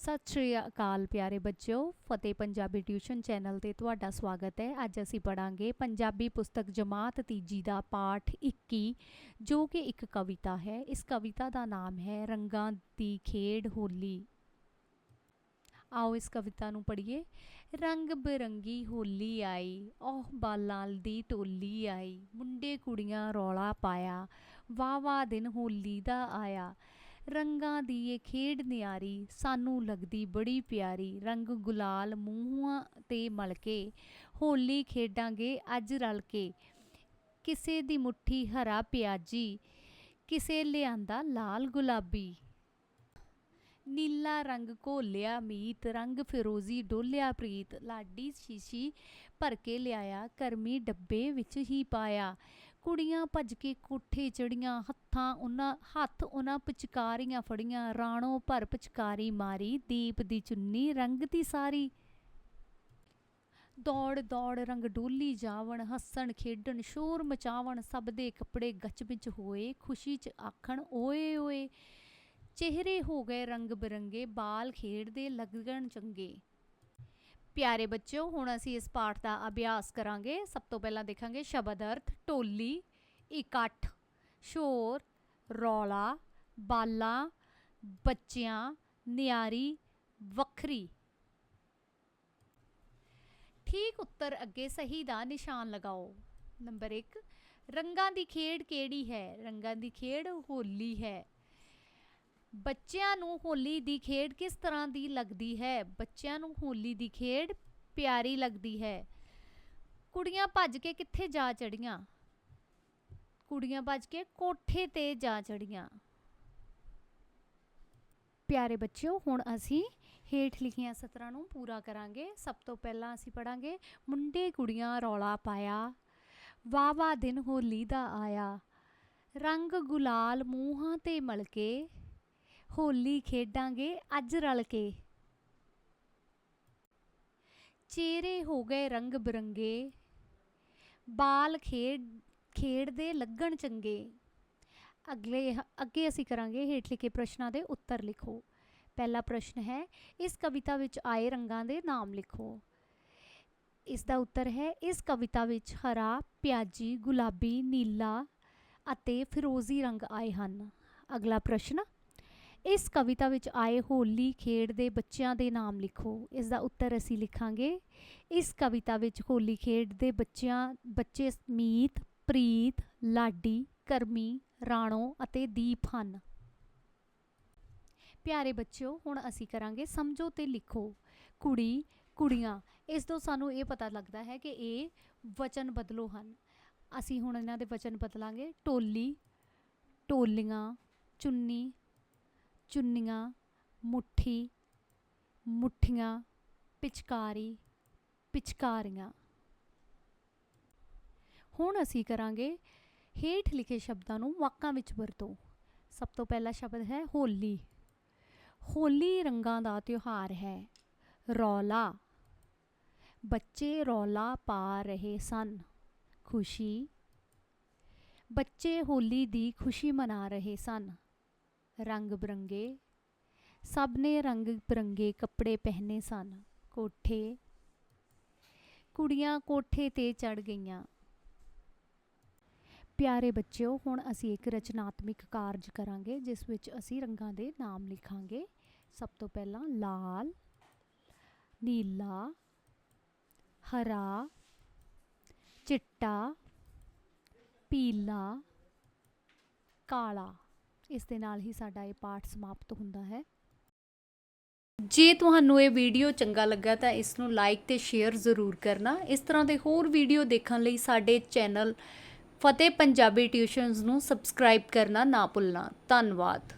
ਸਤਿ ਸ਼੍ਰੀ ਅਕਾਲ ਪਿਆਰੇ ਬੱਚਿਓ, ਫਤਿਹ ਪੰਜਾਬੀ ਟਿਊਸ਼ਨ ਚੈਨਲ ਤੇ ਤੁਹਾਡਾ ਸਵਾਗਤ ਹੈ। ਅੱਜ ਅਸੀਂ ਪੜਾਂਗੇ ਪੰਜਾਬੀ ਪੁਸਤਕ ਜਮਾਤ ਤੀਜੀ ਦਾ ਪਾਠ 21 ਜੋ ਕਿ ਇੱਕ ਕਵਿਤਾ ਹੈ। ਇਸ ਕਵਿਤਾ ਦਾ ਨਾਮ ਹੈ ਰੰਗਾਂ ਦੀ ਖੇਡ ਹੋਲੀ। ਆਓ ਇਸ ਕਵਿਤਾ ਨੂੰ ਪੜ੍ਹੀਏ। ਰੰਗ ਬਰੰਗੀ ਹੋਲੀ ਆਈ, ਓਹ ਬਾਲਾਂ ਦੀ ਟੋਲੀ ਆਈ, ਮੁੰਡੇ ਕੁੜੀਆਂ ਰੌਲਾ ਪਾਇਆ ਵਾਹ ਵਾਹ ਦਿਨ ਹੋਲੀ ਦਾ ਆਇਆ। ਰੰਗਾਂ ਦੀ ਇਹ ਖੇਡ ਨਿਆਰੀ ਸਾਨੂੰ ਲੱਗਦੀ ਬੜੀ ਪਿਆਰੀ। ਰੰਗ ਗੁਲਾਲ ਮੂੰਹਾਂ ਤੇ ਮਲਕੇ ਹੋਲੀ ਖੇਡਾਂਗੇ ਅੱਜ ਰਲ ਕੇ। ਕਿਸੇ ਦੀ ਮੁੱਠੀ ਹਰਾ ਪਿਆਜੀ, ਕਿਸੇ ਲਿਆਂਦਾ ਲਾਲ ਗੁਲਾਬੀ। ਨੀਲਾ ਰੰਗ ਘੋਲਿਆ ਮੀਤ, ਰੰਗ ਫਿਰੋਜ਼ੀ ਡੋਲਿਆ ਪ੍ਰੀਤ। ਲਾਡੀ ਸ਼ੀਸ਼ੀ ਭਰ ਕੇ ਲਿਆਇਆ, ਕਰਮੀ ਡੱਬੇ ਵਿੱਚ ਹੀ ਪਾਇਆ। ਕੁੜੀਆਂ ਭੱਜ ਕੇ ਕੋਠੇ ਚੜੀਆਂ, ਹੱਥਾਂ ਉਹਨਾਂ, ਹੱਥ ਉਹਨਾਂ ਪਿਚਕਾਰੀਆਂ ਫੜੀਆਂ, ਰਾਣੋ ਭਰ ਪਿਚਕਾਰੀ ਮਾਰੀ, ਦੀਪ ਦੀ ਚੁੰਨੀ ਰੰਗ ਦੀ ਸਾਰੀ। ਦੌੜ ਦੌੜ ਰੰਗ ਡੋਲੀ ਜਾਵਣ, ਹੱਸਣ ਖੇਡਣ, ਸ਼ੋਰ ਮਚਾਵਣ, ਸਭ ਦੇ ਕੱਪੜੇ ਗੱਚ ਵਿੱਚ ਹੋਏ, ਖੁਸ਼ੀ 'ਚ ਆਖਣ, ਓਏ ਓਏ। ਚਿਹਰੇ ਹੋ ਗਏ ਰੰਗ ਬਿਰੰਗੇ, ਬਾਲ ਖੇਡਦੇ ਲੱਗਣ ਚੰਗੇ। ਪਿਆਰੇ ਬੱਚਿਓ, ਹੁਣ ਅਸੀਂ ਇਸ ਪਾਠ ਦਾ ਅਭਿਆਸ ਕਰਾਂਗੇ। ਸਭ ਤੋਂ ਪਹਿਲਾਂ ਦੇਖਾਂਗੇ ਸ਼ਬਦ ਅਰਥ ਟੋਲੀ ਇਕੱਠ, ਸ਼ੋਰ, ਰੌਲਾ, ਬਾਲਾਂ, ਬੱਚਿਆਂ, ਨਿਆਰੀ, ਵੱਖਰੀ। ਠੀਕ ਉੱਤਰ ਅੱਗੇ ਸਹੀ ਦਾ ਨਿਸ਼ਾਨ ਲਗਾਓ। ਨੰਬਰ 1 ਰੰਗਾਂ ਦੀ ਖੇਡ ਕਿਹੜੀ ਹੈ? ਰੰਗਾਂ ਦੀ ਖੇਡ ਹੋਲੀ ਹੈ। ਬੱਚਿਆਂ ਨੂੰ ਹੋਲੀ ਦੀ ਖੇਡ ਕਿਸ ਤਰ੍ਹਾਂ ਦੀ ਲੱਗਦੀ ਹੈ? ਬੱਚਿਆਂ ਨੂੰ ਹੋਲੀ ਦੀ ਖੇਡ ਪਿਆਰੀ ਲੱਗਦੀ ਹੈ। ਕੁੜੀਆਂ ਭੱਜ ਕੇ ਕਿੱਥੇ ਜਾ ਚੜੀਆਂ ਕੁੜੀਆਂ ਭੱਜ ਕੇ ਕੋਠੇ ਤੇ ਜਾ ਚੜੀਆਂ ਪਿਆਰੇ ਬੱਚਿਓ, ਹੁਣ ਅਸੀਂ ਹੇਠ ਲਿਖੀਆਂ ਸਤਰਾਂ ਨੂੰ ਪੂਰਾ ਕਰਾਂਗੇ। ਸਭ ਤੋਂ ਪਹਿਲਾਂ ਅਸੀਂ ਪੜਾਂਗੇ ਮੁੰਡੇ ਕੁੜੀਆਂ ਰੌਲਾ ਪਾਇਆ ਵਾਹ ਦਿਨ ਹੋਲੀ ਦਾ ਆਇਆ। ਰੰਗ ਗੁਲਾਲ ਮੂੰਹਾਂ ਤੇ ਮਲਕੇ ਹੋਲੀ ਖੇਡਾਂਗੇ ਅੱਜ ਰਲ ਕੇ। ਚਿਹਰੇ ਹੋ ਗਏ ਰੰਗ ਬਰੰਗੇ। ਬਾਲ ਖੇਡ, ਖੇਡਦੇ ਲੱਗਣ ਚੰਗੇ। ਅਗਲੇ ਅੱਗੇ ਅਸੀਂ ਕਰਾਂਗੇ ਹੇਠ ਲਿਖੇ ਪ੍ਰਸ਼ਨਾਂ ਦੇ ਉੱਤਰ ਲਿਖੋ। ਪਹਿਲਾ ਪ੍ਰਸ਼ਨ ਹੈ, ਇਸ ਕਵਿਤਾ ਵਿੱਚ ਆਏ ਰੰਗਾਂ ਦੇ ਨਾਮ ਲਿਖੋ। ਇਸ ਦਾ ਉੱਤਰ ਹੈ, ਇਸ ਕਵਿਤਾ ਵਿੱਚ ਹਰਾ, ਪਿਆਜੀ, ਗੁਲਾਬੀ, ਨੀਲਾ ਅਤੇ ਫਿਰੋਜ਼ੀ ਰੰਗ ਆਏ ਹਨ। ਅਗਲਾ ਪ੍ਰਸ਼ਨ ਇਸ ਕਵਿਤਾ ਵਿੱਚ ਆਏ ਹੋਲੀ ਖੇਡ ਦੇ ਬੱਚਿਆਂ ਦੇ ਨਾਮ ਲਿਖੋ। ਇਸ ਦਾ ਉੱਤਰ ਅਸੀਂ ਲਿਖਾਂਗੇ। ਇਸ ਕਵਿਤਾ ਵਿੱਚ ਹੋਲੀ ਖੇਡ ਦੇ ਬੱਚਿਆਂ, ਬੱਚੇ ਮੀਤ, ਪ੍ਰੀਤ, ਲਾਡੀ, ਕਰਮੀ, ਰਾਣੋ ਅਤੇ ਦੀਪ ਹਨ। ਪਿਆਰੇ ਬੱਚਿਓ, ਹੁਣ ਅਸੀਂ ਕਰਾਂਗੇ ਸਮਝੋ ਤੇ ਲਿਖੋ। ਕੁੜੀ, ਕੁੜੀਆਂ, ਇਸ ਤੋਂ ਸਾਨੂੰ ਇਹ ਪਤਾ ਲੱਗਦਾ ਹੈ ਕਿ ਇਹ ਵਚਨ ਬਦਲੋ ਹਨ। ਅਸੀਂ ਹੁਣ ਇਹਨਾਂ ਦੇ ਵਚਨ ਬਦਲਾਂਗੇ। ਟੋਲੀ, ਟੋਲੀਆਂ, ਚੁੰਨੀ ਚੁੰਨੀਆਂ, ਮੁੱਠੀ, ਮੁੱਠੀਆਂ, ਪਿਚਕਾਰੀ, ਪਿਚਕਾਰੀਆਂ। ਹੁਣ ਅਸੀਂ ਕਰਾਂਗੇ ਹੇਠ ਲਿਖੇ ਸ਼ਬਦਾਂ ਨੂੰ ਵਾਕਾਂ ਵਿੱਚ ਵਰਤੋ। ਸਭ ਤੋਂ ਪਹਿਲਾ ਸ਼ਬਦ ਹੈ ਹੋਲੀ। ਹੋਲੀ ਰੰਗਾਂ ਦਾ ਤਿਉਹਾਰ ਹੈ। ਰੌਲਾ। ਬੱਚੇ ਰੌਲਾ ਪਾ ਰਹੇ ਸਨ। ਖੁਸ਼ੀ। ਬੱਚੇ ਹੋਲੀ ਦੀ ਖੁਸ਼ੀ ਮਨਾ ਰਹੇ ਸਨ। ਰੰਗ ਬਰੰਗੇ ਸਭ ਨੇ ਰੰਗ ਬਰੰਗੇ ਕੱਪੜੇ ਪਹਿਨੇ ਸਨ, ਕੋਠੇ। ਕੁੜੀਆਂ ਕੋਠੇ ਤੇ ਚੜ ਗਈਆਂ। ਪਿਆਰੇ ਬੱਚਿਓ, ਹੁਣ ਅਸੀਂ ਇੱਕ ਰਚਨਾਤਮਿਕ ਕਾਰਜ ਕਰਾਂਗੇ, ਜਿਸ ਵਿੱਚ ਅਸੀਂ ਰੰਗਾਂ ਦੇ ਨਾਮ ਲਿਖਾਂਗੇ। ਸਭ ਤੋਂ ਪਹਿਲਾਂ ਲਾਲ, ਨੀਲਾ, ਹਰਾ, ਚਿੱਟਾ, ਪੀਲਾ, ਕਾਲਾ। ਇਸ ਦੇ ਨਾਲ ਹੀ ਸਾਡਾ ਇਹ ਪਾਠ ਸਮਾਪਤ ਹੁੰਦਾ ਹੈ। ਜੇ ਤੁਹਾਨੂੰ ਇਹ ਵੀਡੀਓ ਚੰਗਾ ਲੱਗਾ ਤਾਂ ਇਸ ਨੂੰ ਲਾਈਕ ਤੇ ਸ਼ੇਅਰ ਜ਼ਰੂਰ ਕਰਨਾ। ਇਸ ਤਰ੍ਹਾਂ ਦੇ ਹੋਰ ਵੀਡੀਓ ਦੇਖਣ ਲਈ ਸਾਡੇ ਚੈਨਲ ਫਤਿਹ ਪੰਜਾਬੀ ਟਿਊਸ਼ਨਸ ਨੂੰ ਸਬਸਕ੍ਰਾਈਬ ਕਰਨਾ ਨਾ ਭੁੱਲਣਾ। ਧੰਨਵਾਦ।